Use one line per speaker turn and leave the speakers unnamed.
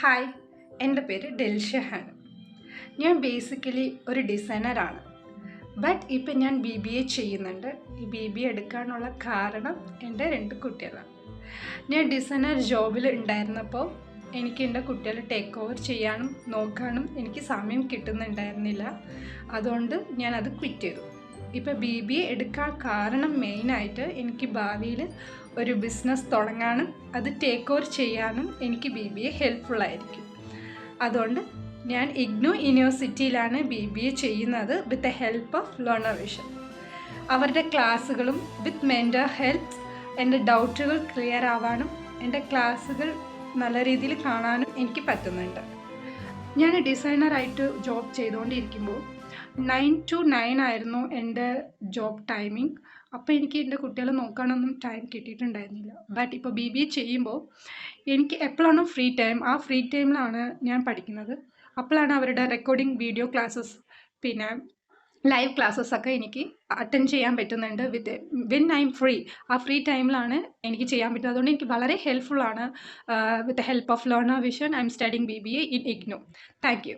Hi എന്റെ പേര് ഡെൽഷഹാണ് ഞാൻ ബേസിക്കലി ഒരു ഡിസൈനറാണ് ബട്ട് ഇപ്പം ഞാൻ ബി ബി എ ചെയ്യുന്നുണ്ട്. ഈ ബി ബി എ എടുക്കാനുള്ള കാരണം എന്റെ രണ്ട് കുട്ടികളാണ്. ഞാൻ ഡിസൈനർ ജോബിൽ ഉണ്ടായിരുന്നപ്പോൾ എനിക്ക് എന്റെ കുട്ടികളെ ടേക്ക് ഓവർ ചെയ്യാനും നോക്കാനും എനിക്ക് സമയം കിട്ടുന്നുണ്ടായിരുന്നില്ല. അതുകൊണ്ട് ഞാനത് ക്വിറ്റ് ചെയ്തു. ഇപ്പോൾ ബി ബി എ എടുക്കാൻ കാരണം മെയിനായിട്ട് എനിക്ക് ഭാവിയിൽ ഒരു ബിസിനസ് തുടങ്ങാനും അത് ടേക്ക് ഓവർ ചെയ്യാനും എനിക്ക് ബി ബി എ ഹെൽപ്ഫുള്ളായിരിക്കും അതുകൊണ്ട് ഞാൻ ഇഗ്നു യൂണിവേഴ്സിറ്റിയിലാണ് ബി ബി എ ചെയ്യുന്നത് with the help of Learner Vision അവരുടെ ക്ലാസ്സുകളും വിത്ത് മെന്റർ ഹെൽപ്പ് എന്റെ ഡൗട്ടുകൾ ക്ലിയർ ആവാനും എന്റെ ക്ലാസ്സുകൾ നല്ല രീതിയിൽ കാണാനും എനിക്ക് പറ്റുന്നുണ്ട്. ഞാൻ ഡിസൈനറായിട്ട് ജോബ് ചെയ്തുകൊണ്ടിരിക്കുമ്പോൾ നയൻ ടു നയൻ ആയിരുന്നു എന്റെ ജോബ് ടൈമിംഗ് അപ്പോൾ എനിക്ക് എന്റെ കുട്ടികളെ നോക്കാനൊന്നും ടൈം കിട്ടിയിട്ടുണ്ടായിരുന്നില്ല. ബട്ട് ഇപ്പോൾ ബി ബി എ ചെയ്യുമ്പോൾ എനിക്ക് എപ്പോഴാണോ ഫ്രീ ടൈം ആ ഫ്രീ ടൈമിലാണ് ഞാൻ പഠിക്കുന്നത്. അപ്പോഴാണ് അവരുടെ റെക്കോർഡിംഗ് വീഡിയോ ക്ലാസ്സസ് പിന്നെ ലൈവ് ക്ലാസ്സസ് ഒക്കെ എനിക്ക് അറ്റൻഡ് ചെയ്യാൻ പറ്റുന്നുണ്ട് with when I M free ആ ഫ്രീ ടൈമിലാണ് എനിക്ക് ചെയ്യാൻ പറ്റുന്നത്. അതുകൊണ്ട് എനിക്ക് വളരെ ഹെൽപ്ഫുൾ ആണ് with help of Learner Vision I'm studying B B A in IGNOU thank you